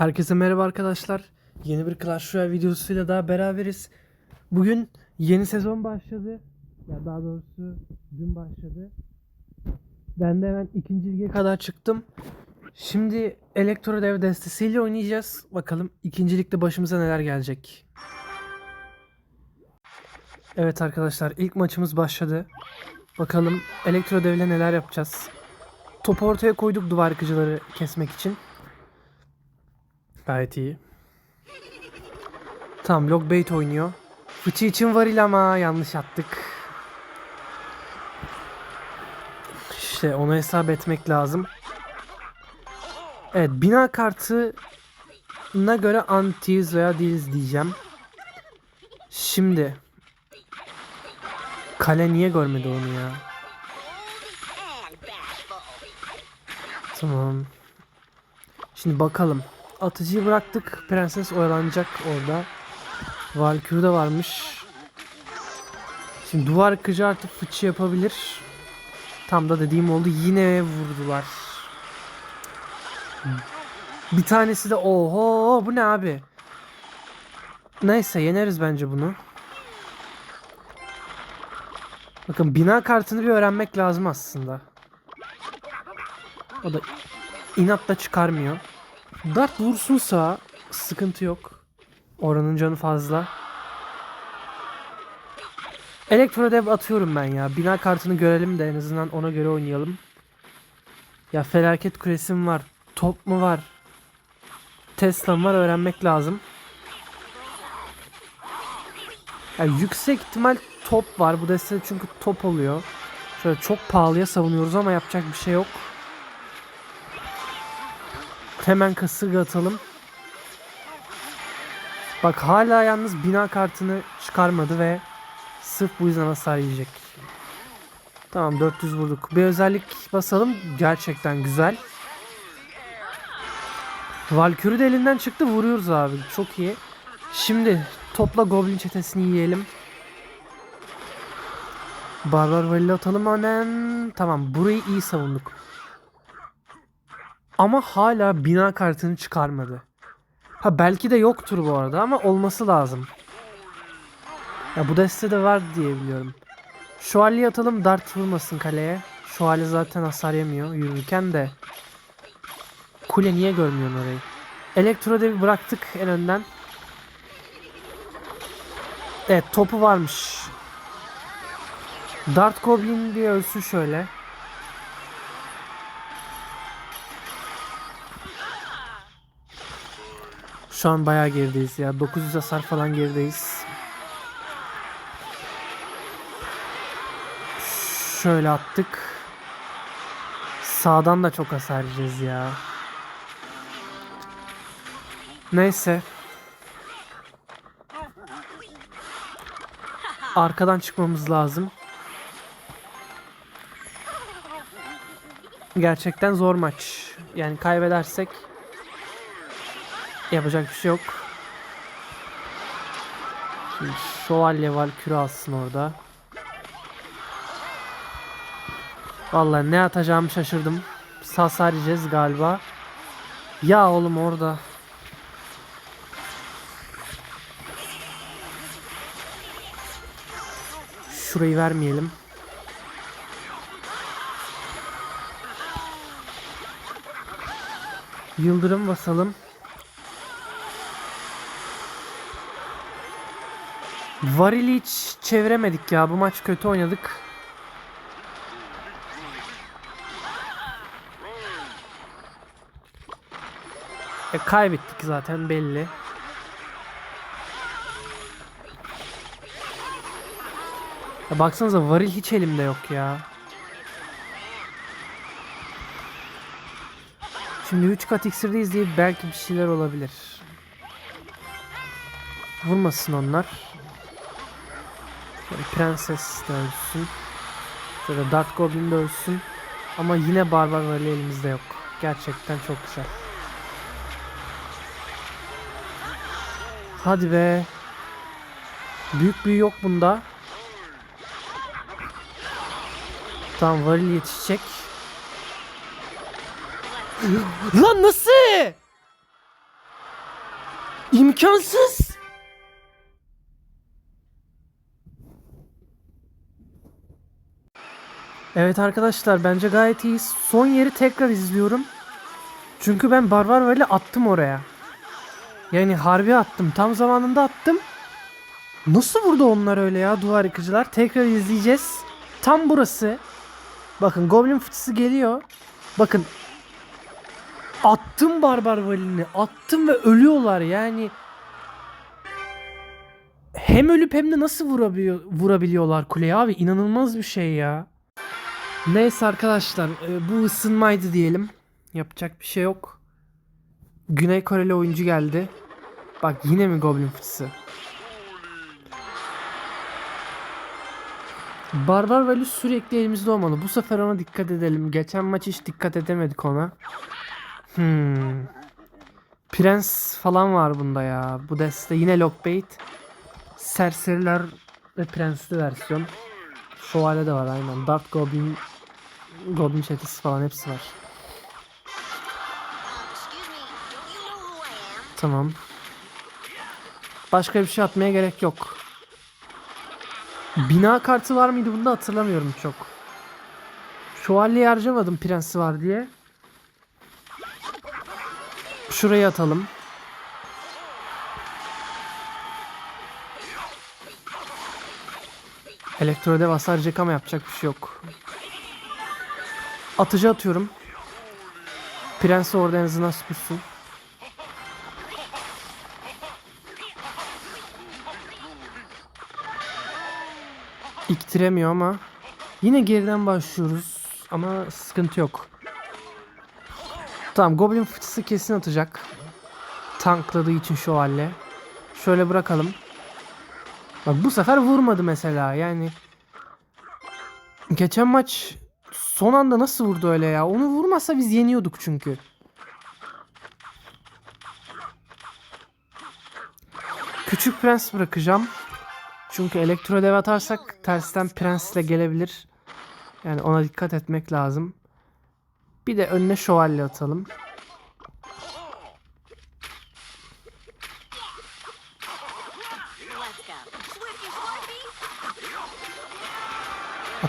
Herkese merhaba arkadaşlar. Yeni bir Clash Royale videosuyla daha beraberiz. Bugün yeni sezon başladı. Ya daha doğrusu dün başladı. Ben de hemen ikinci lige kadar çıktım. Şimdi Elektro Dev destesiyle oynayacağız. Bakalım ikincilikte başımıza neler gelecek. Evet arkadaşlar ilk maçımız başladı. Bakalım Elektro Dev'le neler yapacağız. Topu ortaya koyduk duvar yıkıcıları kesmek için. Gayet iyi. Tamam Logbait oynuyor. Fıçı için varil ama yanlış attık. İşte onu hesap etmek lazım. Evet bina kartına göre antiyiz veya değiliz diyeceğim. Şimdi. Kale niye görmedi onu ya? Tamam. Şimdi bakalım. Atıcıyı bıraktık. Prenses oyalanacak orada. Valkyrie de varmış. Şimdi duvar kıcı artık fıçı yapabilir. Tam da dediğim oldu. Yine vurdular. Bir tanesi de oho bu ne abi? Neyse yeneriz bence bunu. Bakın bina kartını bir öğrenmek lazım aslında. O da inatla çıkarmıyor. Dart vursunsa sıkıntı yok. Oranın canı fazla. Elektro dev atıyorum ben ya. Bina kartını görelim de en azından ona göre oynayalım. Ya felaket kuresim var. Top mu var? Tesla'm var öğrenmek lazım. Ya yüksek ihtimal top var. Bu deste çünkü top oluyor. Şöyle çok pahalıya savunuyoruz ama yapacak bir şey yok. Hemen kasırga atalım. Bak hala yalnız bina kartını çıkarmadı ve sırf bu yüzden hasar yiyecek. Tamam 400 vurduk. Bir özellik basalım. Gerçekten güzel. Valkyrie de elinden çıktı. Vuruyoruz abi. Çok iyi. Şimdi topla Goblin çetesini yiyelim. Barbar Valley atalım hemen. Tamam burayı iyi savunduk. Ama hala bina kartını çıkarmadı. Ha belki de yoktur bu arada ama olması lazım. Ya bu destede var diye biliyorum. Şövalye atalım dart vurmasın kaleye. Şövalye zaten hasar yemiyor yürürken de. Kule niye görmüyorsun orayı? Elektro devi bıraktık en önden. Evet topu varmış. Dart Goblin diye ölsün şöyle. Şu an bayağı gerideyiz ya. 900 hasar falan gerideyiz. Şöyle attık. Sağdan da çok hasar yiyeceğiz ya. Neyse. Arkadan çıkmamız lazım. Gerçekten zor maç. Yani kaybedersek Yapacak bir şey yok. Şimdi şövalye valkürü alsın orada. Vallahi ne atacağımı şaşırdım. Yiyeceğiz galiba. Ya oğlum orada. Şurayı vermeyelim. Yıldırım basalım. Varil'i hiç çeviremedik ya. Bu maç kötü oynadık. E kaybettik zaten belli. Ya baksanıza varil hiç elimde yok ya. Şimdi 3 kat iksirdeyiz diye belki bir şeyler olabilir. Vurmasın onlar. Şöyle prenses de ölsün. Şöyle Dark Goblin de. Ama yine Barbar Valley elimizde yok. Gerçekten çok güzel. Hadi be. Büyük büyü yok bunda. Tamam varil yetişecek. Lan nasıl? İmkansız. Evet arkadaşlar bence gayet iyi. Son yeri tekrar izliyorum. Çünkü ben Barbar Valley attım oraya. Yani harbi attım. Tam zamanında attım. Nasıl vurdu onlar öyle ya duvar yıkıcılar? Tekrar izleyeceğiz. Tam burası. Bakın Goblin fıçısı geliyor. Bakın. Attım Barbar Valley'ni. Attım ve ölüyorlar yani. Hem ölüp hem de nasıl vurabiliyor, vurabiliyorlar kuleye abi. inanılmaz bir şey ya. Neyse arkadaşlar e, bu ısınmaydı diyelim. Yapacak bir şey yok. Güney Koreli oyuncu geldi. Bak yine mi Goblin fıçısı? Barbar Valley sürekli elimizde olmalı. Bu sefer ona dikkat edelim. Geçen maç hiç dikkat edemedik ona. Hmm. Prens falan var bunda ya. Bu deste yine Lockbait. Serseriler ve Prensli versiyon. Şövalye de var aynen. Dart Goblin Goblin çetesi falan hepsi var. Tamam. Başka bir şey atmaya gerek yok. Bina kartı var mıydı bunda hatırlamıyorum çok. Şövalyeyi harcamadım prensi var diye. Şuraya atalım. Elektrodev hasar yiyecek ama yapacak bir şey yok. Atıcı atıyorum. Prensi orada en azından süpürsün. İktiremiyor ama yine geriden başlıyoruz ama sıkıntı yok. Tamam Goblin fıçısı kesin atacak. Tankladığı için şövalye. Şöyle bırakalım. Bak bu sefer vurmadı mesela yani. Geçen maç son anda nasıl vurdu öyle ya? Onu vurmasa biz yeniyorduk çünkü. Küçük prens bırakacağım. Çünkü elektro dev atarsak tersten prensle gelebilir. Yani ona dikkat etmek lazım. Bir de önüne şövalye atalım.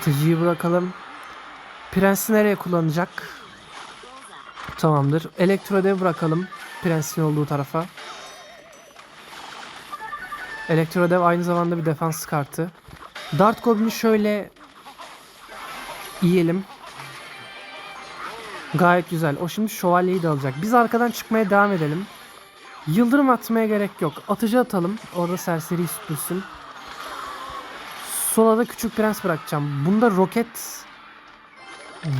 Atıcıyı bırakalım. Prensi nereye kullanacak? Tamamdır. Elektro dev bırakalım. Prensin olduğu tarafa. Elektro dev aynı zamanda bir defans kartı. Dart Goblin'i şöyle yiyelim. Gayet güzel. O şimdi şövalyeyi de alacak. Biz arkadan çıkmaya devam edelim. Yıldırım atmaya gerek yok. Atıcı atalım. Orada serseri süpürsün. Sola da küçük prens bırakacağım. Bunda roket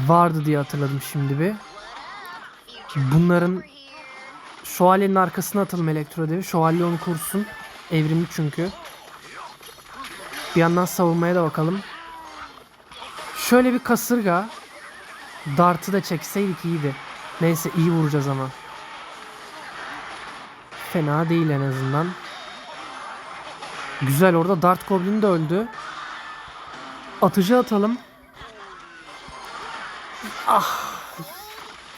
vardı diye hatırladım şimdi bir. Bunların şövalyenin arkasına atalım elektro devi. Şövalye onu kursun. Evrimli çünkü. Bir yandan savunmaya da bakalım. Şöyle bir kasırga. Dart'ı da çekseydik iyiydi. Neyse iyi vuracağız ama. Fena değil en azından. Güzel orada Dart Goblin de öldü. Atıcı atalım. Ah.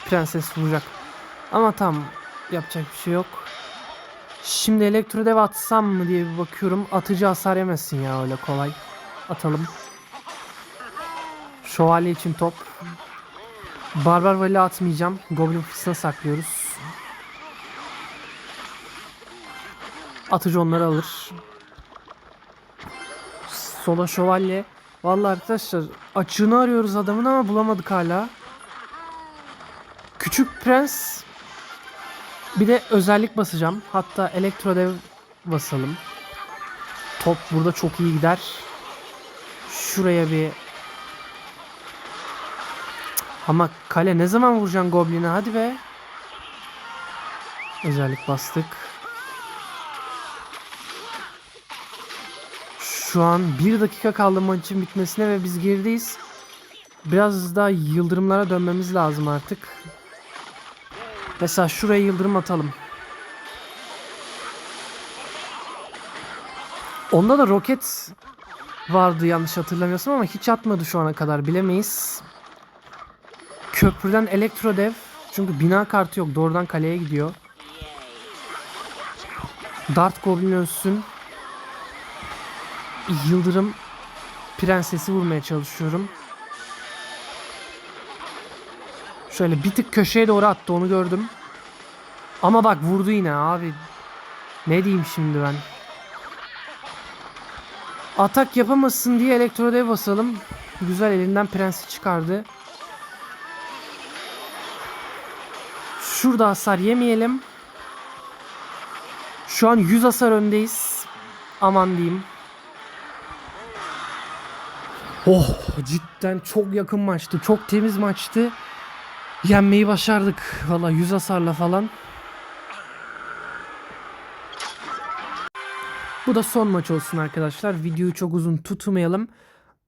Prenses vuracak. Ama tam yapacak bir şey yok. Şimdi elektrodev atsam mı diye bir bakıyorum. Atıcı hasar yemesin ya öyle kolay. Atalım. Şövalye için top. Barbar Valley atmayacağım. Goblin fırsatına saklıyoruz. Atıcı onları alır. Sola şövalye. Vallahi arkadaşlar açığını arıyoruz adamın ama bulamadık hala. Küçük prens. Bir de özellik basacağım. Hatta elektrodev basalım. Top burada çok iyi gider. Şuraya bir ama kale ne zaman vuracaksın Goblin'e hadi be. Özellik bastık. Şu an bir dakika kaldı maçın bitmesine ve biz gerideyiz. Biraz daha yıldırımlara dönmemiz lazım artık. Mesela şuraya yıldırım atalım. Onda da roket vardı yanlış hatırlamıyorsam ama hiç atmadı şu ana kadar bilemeyiz. Köprüden elektrodev çünkü bina kartı yok doğrudan kaleye gidiyor. Dart Goblin ölsün. Yıldırım Prensesi vurmaya çalışıyorum. Şöyle bir tık köşeye doğru attı onu gördüm. Ama bak vurdu yine abi. Ne diyeyim şimdi ben. Atak yapamasın diye elektrodev basalım. Güzel elinden prensi çıkardı. Şurada hasar yemeyelim. Şu an 100 hasar öndeyiz. Aman diyeyim. Oh cidden çok yakın maçtı. Çok temiz maçtı. Yenmeyi başardık. Valla 100 hasarla falan. Bu da son maç olsun arkadaşlar. Videoyu çok uzun tutmayalım.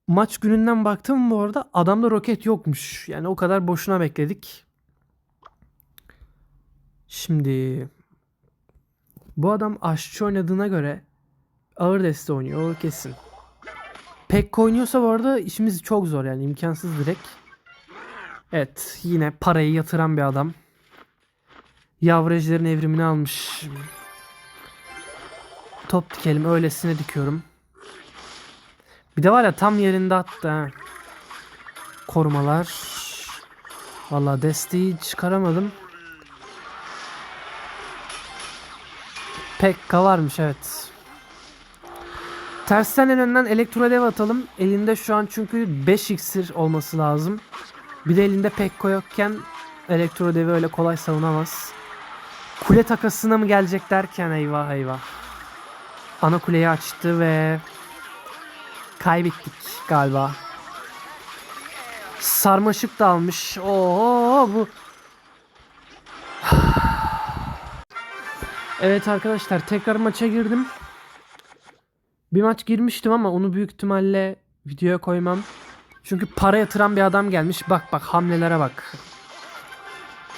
Maç gününden baktım bu arada adamda roket yokmuş. Yani o kadar boşuna bekledik. Şimdi bu adam aşçı oynadığına göre ağır deste oynuyor o kesin. Pek oynuyorsa bu arada işimiz çok zor yani imkansız direkt. Evet yine parayı yatıran bir adam. Yavrecilerin evrimini almış. Top dikelim öylesine dikiyorum. Bir de var ya tam yerinde attı ha. Korumalar. Vallahi desteği çıkaramadım. Pekka varmış evet. Tersten en önden elektrodev atalım. Elinde şu an çünkü 5 iksir olması lazım. Bir de elinde Pekko yokken elektrodevi öyle kolay savunamaz. Kule takasına mı gelecek derken eyvah eyvah. Ana kuleyi açtı ve kaybettik galiba. Sarmaşık da almış. Oo bu Evet arkadaşlar tekrar maça girdim. Bir maç girmiştim ama onu büyük ihtimalle videoya koymam. Çünkü para yatıran bir adam gelmiş. Bak bak hamlelere bak.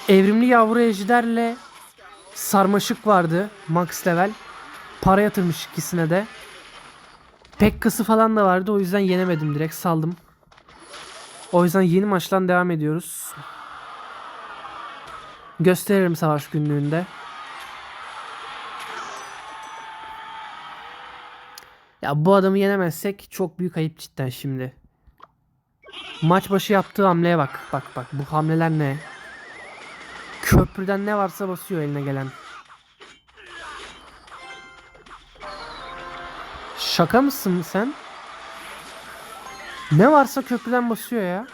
Evrimli yavru ejderle sarmaşık vardı. Max level. Para yatırmış ikisine de. Pek kısı falan da vardı. O yüzden yenemedim direkt saldım. O yüzden yeni maçtan devam ediyoruz. Gösteririm savaş günlüğünde. Ya bu adamı yenemezsek çok büyük ayıp cidden şimdi. Maç başı yaptığı hamleye bak. Bak bak bu hamleler ne? Köprüden ne varsa basıyor eline gelen. Şaka mısın sen? Ne varsa köprüden basıyor ya.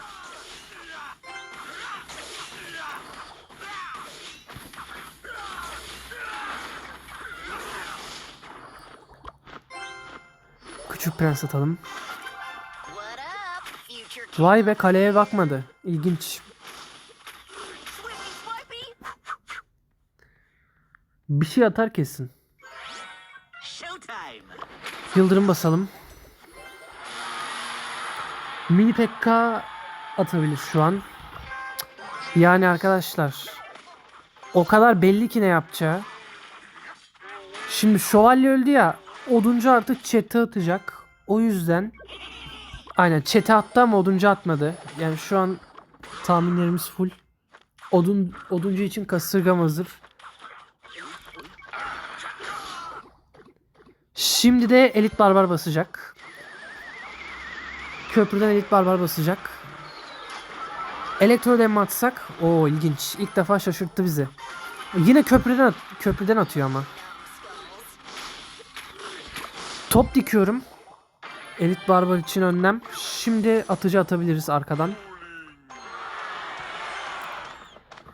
Küçük prens atalım. Vay be kaleye bakmadı. İlginç. Bir şey atar kesin. Yıldırım basalım. Mini Pekka atabilir şu an. Yani arkadaşlar o kadar belli ki ne yapacağı. Şimdi şövalye öldü ya. Oduncu artık çete atacak. O yüzden aynen çete attı ama oduncu atmadı. Yani şu an tahminlerimiz full. Odun oduncu için kasırgam hazır. Şimdi de elit barbar basacak. Köprüden elit barbar basacak. Elektro dem atsak. Oo ilginç. İlk defa şaşırttı bizi. Yine köprüden at- köprüden atıyor ama. Top dikiyorum. Elit barbar için önlem. Şimdi atıcı atabiliriz arkadan.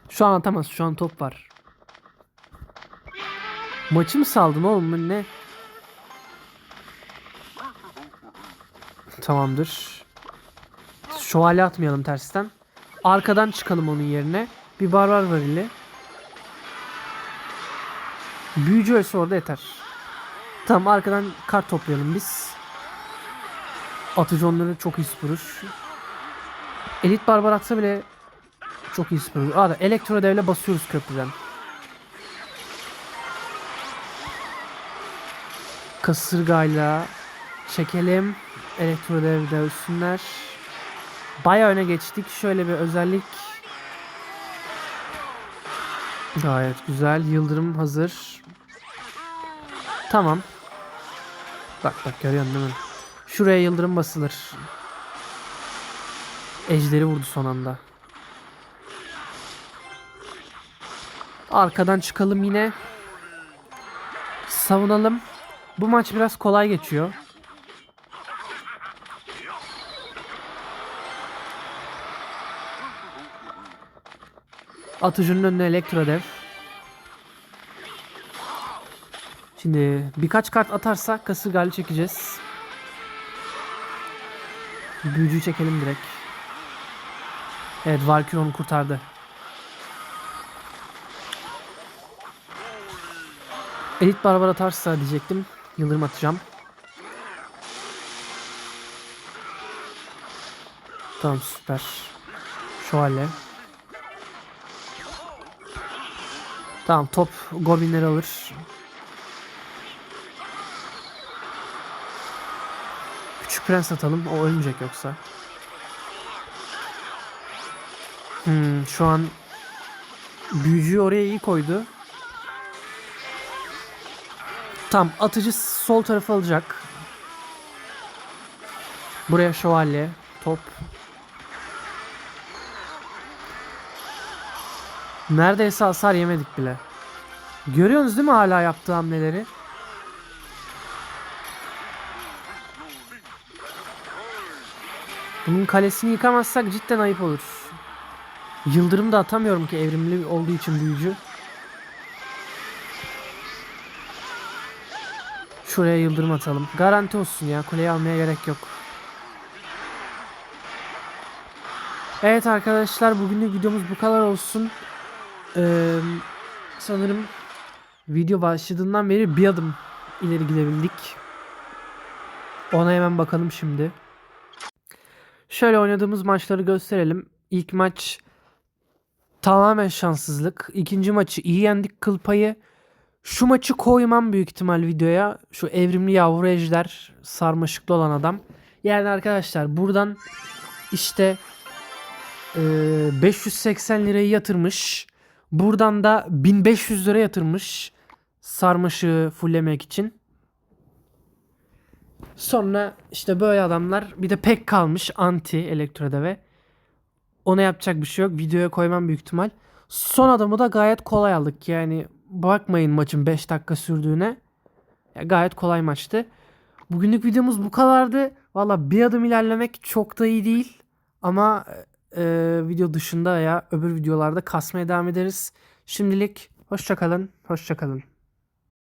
Şu an atamaz. Şu an top var. Maçı mı saldın oğlum? Ne? Tamamdır. Şövalye atmayalım tersten. Arkadan çıkalım onun yerine. Bir barbar var ile. Büyücü ölse orada yeter. Tamam arkadan kart toplayalım biz. Atıcı onları çok iyi süpürür. Elit barbar atsa bile çok iyi süpürür. Aa da elektro devle basıyoruz köprüden. Kasırgayla çekelim. Elektro devde ölsünler. Baya öne geçtik. Şöyle bir özellik. Gayet güzel. Yıldırım hazır. Tamam. Bak bak görüyorsun değil mi? Şuraya yıldırım basılır. Ejderi vurdu son anda. Arkadan çıkalım yine. Savunalım. Bu maç biraz kolay geçiyor. Atıcının önüne elektro dev. Şimdi birkaç kart atarsa kasırgalı çekeceğiz. Büyücüyü çekelim direkt. Evet Valkyrie onu kurtardı. Elit barbar atarsa diyecektim. Yıldırım atacağım. Tamam süper. Şövalye. Tamam top goblinleri alır. Küçük prens atalım. O ölmeyecek yoksa. Hmm, şu an büyücüyü oraya iyi koydu. Tam atıcı sol tarafı alacak. Buraya şövalye, top. Neredeyse hasar yemedik bile. Görüyorsunuz değil mi hala yaptığı hamleleri? Bunun kalesini yıkamazsak cidden ayıp olur. Yıldırım da atamıyorum ki evrimli olduğu için büyücü. Şuraya yıldırım atalım. Garanti olsun ya. Kuleyi almaya gerek yok. Evet arkadaşlar bugünlük videomuz bu kadar olsun. Ee, sanırım video başladığından beri bir adım ileri gidebildik. Ona hemen bakalım şimdi. Şöyle oynadığımız maçları gösterelim. İlk maç tamamen şanssızlık. İkinci maçı iyi yendik kıl payı. Şu maçı koymam büyük ihtimal videoya. Şu evrimli yavru ejder sarmaşıklı olan adam. Yani arkadaşlar buradan işte eee, 580 lirayı yatırmış. Buradan da 1500 lira yatırmış. Sarmaşığı fulllemek için. Sonra işte böyle adamlar bir de pek kalmış anti elektrodeve. Ona yapacak bir şey yok. Videoya koymam büyük ihtimal. Son adamı da gayet kolay aldık. Yani bakmayın maçın 5 dakika sürdüğüne. Ya gayet kolay maçtı. Bugünlük videomuz bu kadardı. Valla bir adım ilerlemek çok da iyi değil. Ama e, video dışında veya öbür videolarda kasmaya devam ederiz. Şimdilik hoşçakalın. Hoşçakalın.